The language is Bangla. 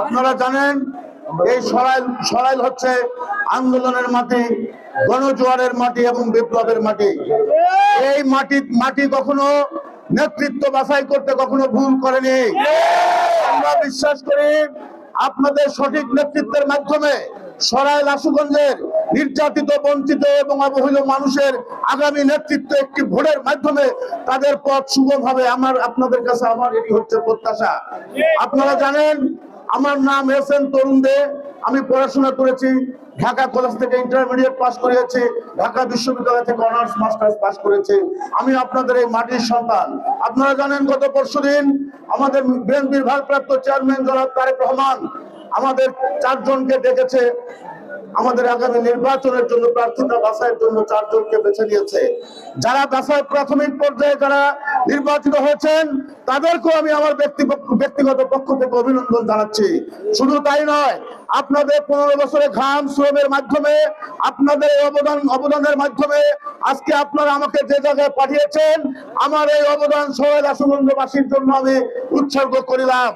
আপনারা জানেন, এই সরাইল সরাইল হচ্ছে আন্দোলনের মাটি, গণজোয়ারের মাটি এবং বিপ্লবের মাটি। এই মাটি মাটি কখনো নেতৃত্ব বাছাই করতে কখনো ভুল করেনি। আমরা বিশ্বাস করি আপনাদের সঠিক নেতৃত্বের মাধ্যমে সরাইল আশুগঞ্জের নির্যাতিত, বঞ্চিত এবং অবহেলিত মানুষের আগামী নেতৃত্ব একটি ভোটের মাধ্যমে তাদের পথ সুগম হবে। আমার, আপনাদের কাছে আমার এটি হচ্ছে প্রত্যাশা। আপনারা জানেন আমার নাম এস এন তরুণ দে আমি পড়াশোনা করেছি, ঢাকা কলেজ থেকে ইন্টারমিডিয়েট পাস করেছি ঢাকা বিশ্ববিদ্যালয় থেকে অনার্স মাস্টার্স পাস করেছি। আমি আপনাদের এই মাটির সন্তান। আপনারা জানেন গত পরশুদিন আমাদের বিএনপির ভারপ্রাপ্ত চেয়ারম্যান জনাব তারেক রহমান আমাদের চারজনকে ডেকেছে। আমাদের আগামী নির্বাচনের জন্য প্রার্থিতা বাছাইয়ের জন্য চারজনকে বেছে নিয়েছে। যারা বাছাই প্রাথমিক পর্যায়ে, যারা নির্বাচিত হয়েছেন, তাদেরকেও আমি আমার ব্যক্তিগত পক্ষ থেকে অভিনন্দন জানাচ্ছি। শুধু তাই নয়, আপনাদের পনেরো বছরের ঘাম শ্রমের মাধ্যমে, আপনাদের অবদান অবদানের মাধ্যমে আজকে আপনারা আমাকে যে জায়গায় পাঠিয়েছেন, আমার এই অবদান সবাই রাসগঞ্জবাসীর জন্য আমি উৎসর্গ করিলাম।